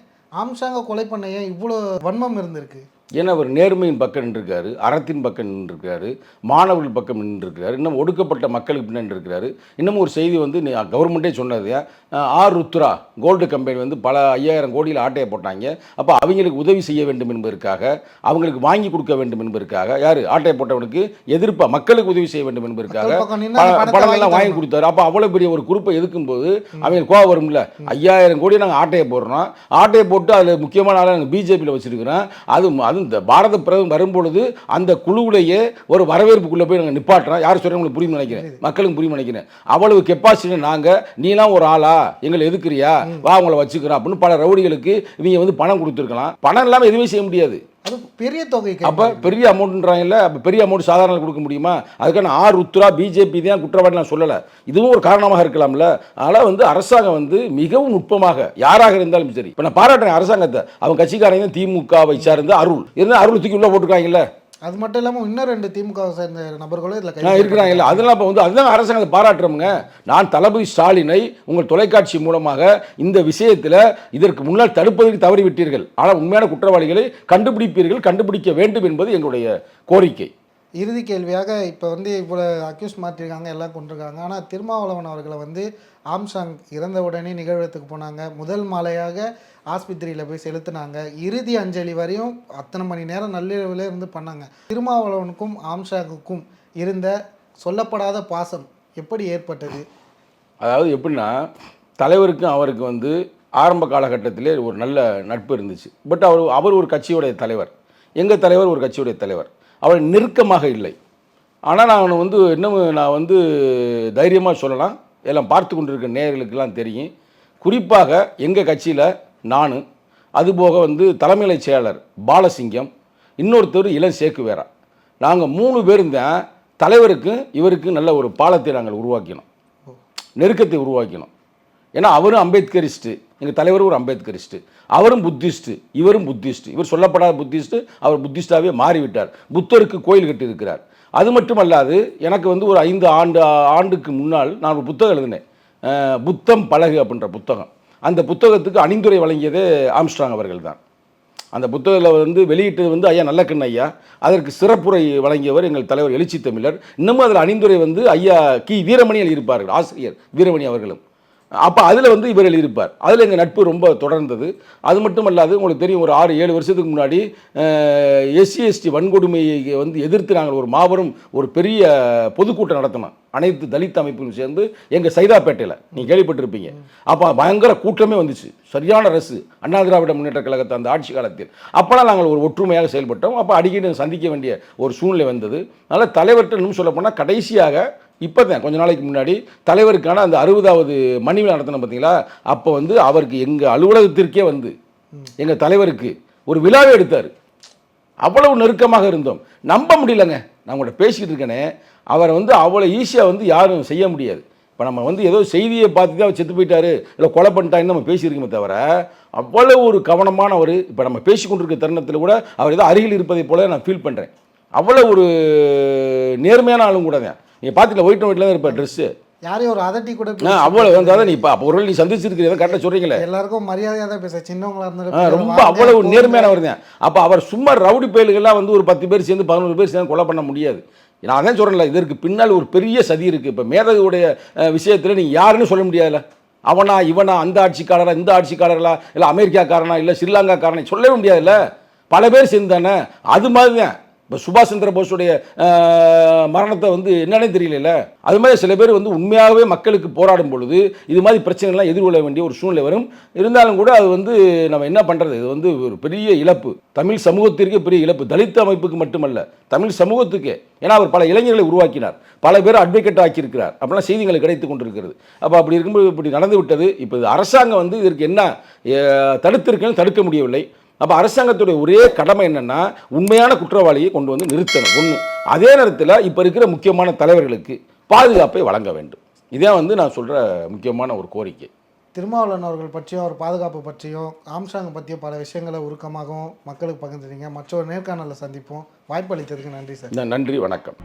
ஆம்சாங்கை கொலை பண்ண ஏன் இவ்வளோ வன்மம் இருந்திருக்கு? ஏன்னா அவர் நேர்மையின் பக்கம் நின்றுருக்காரு அறத்தின் பக்கம் நின்றுருக்காரு மாணவர்கள் பக்கம் நின்றுருக்காரு இன்னும் ஒடுக்கப்பட்ட மக்களுக்கு பின்னாடி இருக்கிறாரு இன்னமும் ஒரு செய்தி வந்து கவர்மெண்ட்டே சொன்னது ஆர் ருத்ரா கோல்டு கம்பெனி வந்து பல ஐயாயிரம் கோடியில் ஆட்டையை போட்டாங்க. அப்போ அவங்களுக்கு உதவி செய்ய வேண்டும் என்பதற்காக அவங்களுக்கு வாங்கி கொடுக்க வேண்டும் என்பதற்காக யார்? ஆட்டையை போட்டவனுக்கு எதிர்ப்பா மக்களுக்கு உதவி செய்ய வேண்டும் என்பதற்காக பணங்கள்லாம் வாங்கி கொடுத்தாரு. அப்போ அவ்வளோ பெரிய ஒரு குரூப்பை எதுக்கும்போது அவங்களுக்கு கோவம் வரும்ல. ஐயாயிரம் கோடி நாங்கள் ஆட்டையை போடுறோம். ஆட்டையை போட்டு அதில் முக்கியமான ஆளை நாங்கள் பிஜேபியில் வச்சிருக்கிறோம். அது அது இந்த பாரத பிரதமர் வரும்பொழுது அந்த குழுவிலேயே ஒரு வரவேற்புக்குள்ளே போய் நாங்கள் நிப்பாட்டுறோம். யார் சொல்கிறேன் உங்களுக்கு புரியும் நினைக்கிறேன். மக்களுக்கு புரியும் நினைக்கிறேன். அவ்வளவு கெப்பாசிட்டி நாங்கள் நீலாம் ஒரு ஆளா எங்களை எதுக்குறியா? வா உங்களை வச்சுக்கிறோம் அப்படின்னு பல ரவுடிகளுக்கு இவங்க வந்து பணம் கொடுத்துருக்கலாம். பணம் இல்லாமல் எதுவுமே செய்ய முடியாது. பெரிய தொகை அப்போ பெரிய அமௌண்ட்ன்றாங்கல்ல அப்போ பெரிய அமௌண்ட் சாதாரண கொடுக்க முடியுமா? அதுக்கான ஆர் உத்ரா பிஜேபி தான் குற்றவாளி நான் சொல்லலை. இதுவும் ஒரு காரணமாக இருக்கலாம்ல? அதனால் வந்து அரசாங்கம் வந்து மிகவும் நுட்பமாக யாராக இருந்தாலும் சரி. இப்போ நான் பாராட்டுறேன் அரசாங்கத்தை. அவங்க கட்சிக்காரங்க திமுகவை சார்ந்த அருள். இருந்தால் அருள் தூக்கி உள்ள போட்டுருக்காங்கல்ல? அது மட்டும் இல்லாமல் இன்னும் ரெண்டு திமுக சேர்ந்த நபர்களும் இதில் இருக்கிறாங்க. இல்லை அதெல்லாம் இப்போ வந்து அதுதான் அரசாங்கத்தை பாராட்டுறோமுங்க. நான் தளபதி ஸ்டாலினை உங்கள் தொலைக்காட்சி மூலமாக இந்த விஷயத்தில் இதற்கு முன்னால் தடுப்பதற்கு தவறிவிட்டீர்கள். ஆனால் உண்மையான குற்றவாளிகளை கண்டுபிடிப்பீர்கள் கண்டுபிடிக்க வேண்டும் என்பது எங்களுடைய கோரிக்கை. இறுதி கேள்வியாக இப்போ வந்து இவ்வளோ அக்யூஸ் மாற்றிருக்காங்க எல்லாம் கொண்டிருக்காங்க. ஆனால் திருமாவளவன் அவர்களை வந்து ஆம்சாங் இறந்த உடனே நிகழ்வத்துக்கு போனாங்க. முதல் மாலையாக ஆஸ்பத்திரியில் போய் செலுத்தினாங்க. இறுதி அஞ்சலி வரையும் அத்தனை மணி நேரம் நள்ளிரவில் இருந்து பண்ணாங்க. திருமாவளவனுக்கும் ஆம்சாங்குக்கும் இருந்த சொல்லப்படாத பாசம் எப்படி ஏற்பட்டது? அதாவது எப்படின்னா தலைவருக்கும் அவருக்கு வந்து ஆரம்ப காலகட்டத்திலே ஒரு நல்ல நட்பு இருந்துச்சு. பட் அவர் அவர் ஒரு கட்சியுடைய தலைவர். எங்கள் தலைவர் ஒரு கட்சியுடைய தலைவர். அவர் நெருக்கமாக இல்லை. ஆனால் நான் வந்து இன்னும் நான் வந்து தைரியமாக சொல்லலாம். எல்லாம் பார்த்து கொண்டிருக்க நேயர்களுக்கெல்லாம் தெரியும். குறிப்பாக எங்கள் கட்சியில் நான் அதுபோக வந்து தலைமையிலை செயலர் பாலசிங்கம் இன்னொருத்தர் இளம் சேக்கு வேறா. நாங்கள் மூணு பேரும் தான் தலைவருக்கும் இவருக்கும் நல்ல ஒரு பாலத்தை நாங்கள் உருவாக்கினோம். நெருக்கத்தை உருவாக்கினோம். ஏன்னா அவரும் அம்பேத்கரிஸ்ட்டு. எங்கள் தலைவரும் ஒரு அம்பேத்கரிஸ்ட்டு. அவரும் புத்திஸ்ட்டு. இவரும் புத்திஸ்ட் இவர் சொல்லப்படாத புத்திஸ்ட்டு அவர் புத்திஸ்டாகவே மாறிவிட்டார். புத்தருக்கு கோயில் கட்டியிருக்கிறார். அது மட்டுமல்லாது எனக்கு வந்து ஒரு ஐந்து ஆண்டு ஆண்டுக்கு முன்னால் நான் ஒரு புத்தகம் எழுதினேன். புத்தம் பழகு அப்படின்ற புத்தகம். அந்த புத்தகத்துக்கு அணிந்துரை வழங்கியதே ஆம்ஸ்ட்ராங் அவர்கள் தான். அந்த புத்தகத்தில் வந்து வெளியிட்டது வந்து ஐயா நல்லக்கண்ண ஐயா. அதற்கு சிறப்புரை வழங்கியவர் எங்கள் தலைவர் எழுச்சி தமிழர். இன்னமும் அதில் அணிந்துரை வந்து ஐயா கி. வீரமணி எழுதியிருப்பார்கள் ஆசிரியர் வீரமணி அவர்களும். அப்போ அதில் வந்து இவர் எழுதியிருப்பார். அதில் எங்கள் நட்பு ரொம்ப தொடர்ந்தது. அது மட்டும் அல்லாது உங்களுக்கு தெரியும் ஒரு ஆறு ஏழு வருஷத்துக்கு முன்னாடி எஸ்சி எஸ்டி வன்கொடுமையை வந்து எதிர்த்து நாங்கள் ஒரு மாபெரும் ஒரு பெரிய பொதுக்கூட்டம் நடத்தினோம். அனைத்து தலித் அமைப்புகளும் சேர்ந்து எங்கள் சைதாப்பேட்டையில். நீங்கள் கேள்விப்பட்டிருப்பீங்க. அப்போ பயங்கர கூட்டமே வந்துச்சு. சரியான ரசு. அண்ணா திராவிட முன்னேற்ற கழகத்தை அந்த ஆட்சி காலத்தில். அப்போலாம் நாங்கள் ஒரு ஒற்றுமையாக செயல்பட்டோம். அப்போ அடிக்கடி சந்திக்க வேண்டிய ஒரு சூழ்நிலை வந்தது. அதனால் தலைவர்கிட்ட இன்னும் சொல்லப்போனால் கடைசியாக இப்போ தான் கொஞ்ச நாளைக்கு முன்னாடி தலைவருக்கான அந்த அறுபதாவது மணி விழா நடத்தினோம் பார்த்தீங்களா அப்போ வந்து அவருக்கு எங்கள் அலுவலகத்திற்கே வந்து எங்கள் தலைவருக்கு ஒரு விழாவே எடுத்தார். அவ்வளவு நெருக்கமாக இருந்தோம். நம்ப முடியலங்க. நான் உங்கள்கிட்ட பேசிக்கிட்டு இருக்கேனே. அவரை வந்து அவ்வளோ ஈஸியாக வந்து யாரும் செய்ய முடியாது. இப்போ நம்ம வந்து ஏதோ செய்தியை பார்த்து தான் அவர் செத்து போயிட்டாரு இல்லை கொலை பண்ணிட்டாங்கன்னு நம்ம பேசியிருக்கோமே தவிர அவ்வளோ ஒரு கவனமான ஒரு இப்போ நம்ம பேசி கொண்டிருக்க தருணத்தில் கூட அவர் ஏதோ அருகில் இருப்பதை போல நான் ஃபீல் பண்ணுறேன் அவ்வளோ ஒரு நேர்மையான ஆளும் கூட தான் நீங்கள் பார்த்துல ஒயிட் ஒயிட்டில் தான் இருப்பார் ட்ரெஸ்ஸு யாரையும் ஒரு அதட்டி கூட அவ்வளோ வந்து அதான் நீ இப்போ ஒரு நீ சந்திச்சிருக்கிறீங்க கரெக்டாக சொல்கிறீங்களே எல்லாருக்கும் மரியாதையாக தான் பேச சின்னவங்களா இருந்தாலும் ரொம்ப அவ்வளவு நேர்மையானவர் தான் அப்போ அவர் சும்மா ரவுடி பயல்கள்லாம் வந்து ஒரு பத்து பேர் சேர்ந்து பதினோரு பேர் சேர்ந்து கொலை பண்ண முடியாது. நான் அதான் சொல்கிறேன்ல இதற்கு பின்னால் ஒரு பெரிய சதி இருக்குது இப்போ மேதகுடைய விஷயத்தில் நீங்கள் யாருன்னு சொல்ல முடியாதுல்ல. அவனா இவனா அந்த ஆட்சிக்காரரா இந்த ஆட்சிக்காரர்களா இல்லை அமெரிக்காக்காரனா இல்லை ஸ்ரீலங்காக்காரனை சொல்லவே முடியாதுல்ல. பல பேர் சேர்ந்து தானே. அது மாதிரி தான் இப்போ சுபாஷ் சந்திர போஸுடைய மரணத்தை வந்து என்னன்னே தெரியல அது மாதிரி சில பேர் வந்து உண்மையாகவே மக்களுக்கு போராடும் பொழுது இது மாதிரி பிரச்சனைகள்லாம் எதிர்கொள்ள வேண்டிய ஒரு சூழ்நிலை வரும். இருந்தாலும் கூட அது வந்து நம்ம என்ன பண்ணுறது இது வந்து ஒரு பெரிய இழப்பு. தமிழ் சமூகத்திற்கே பெரிய இழப்பு. தலித் அமைப்புக்கு மட்டுமல்ல தமிழ் சமூகத்துக்கே. ஏன்னா அவர் பல இளைஞர்களை உருவாக்கினார். பல பேர் அட்வொகேட் ஆக்கியிருக்கிறார். அப்படிலாம் செய்திகள் கிடைத்து கொண்டிருக்கிறது. அப்போ அப்படி இருக்கும்போது இப்படி நடந்து விட்டது இப்போ இது அரசாங்கம் வந்து இதற்கு என்ன அஹ், தடுத்திருக்குன்னு தடுக்க முடியவில்லை. அப்போ அரசாங்கத்துடைய ஒரே கடமை என்னன்னா உண்மையான குற்றவாளியை கொண்டு வந்து நிறுத்தணும். ஒன்று அதே நேரத்தில் இப்போ இருக்கிற முக்கியமான தலைவர்களுக்கு பாதுகாப்பை வழங்க வேண்டும். இதே வந்து நான் சொல்கிற முக்கியமான ஒரு கோரிக்கை. திருமாவளவன் அவர்கள் பற்றியும் அவர் பாதுகாப்பு பற்றியும் ஆம்சாங் பற்றியும் பல விஷயங்களை உருக்கமாகவும் மக்களுக்கு பகிர்ந்துட்டீங்க. மற்றொரு நேர்காணலில் சந்திப்போம். வாய்ப்பு அளித்ததுக்கு நன்றி சார். நன்றி வணக்கம்.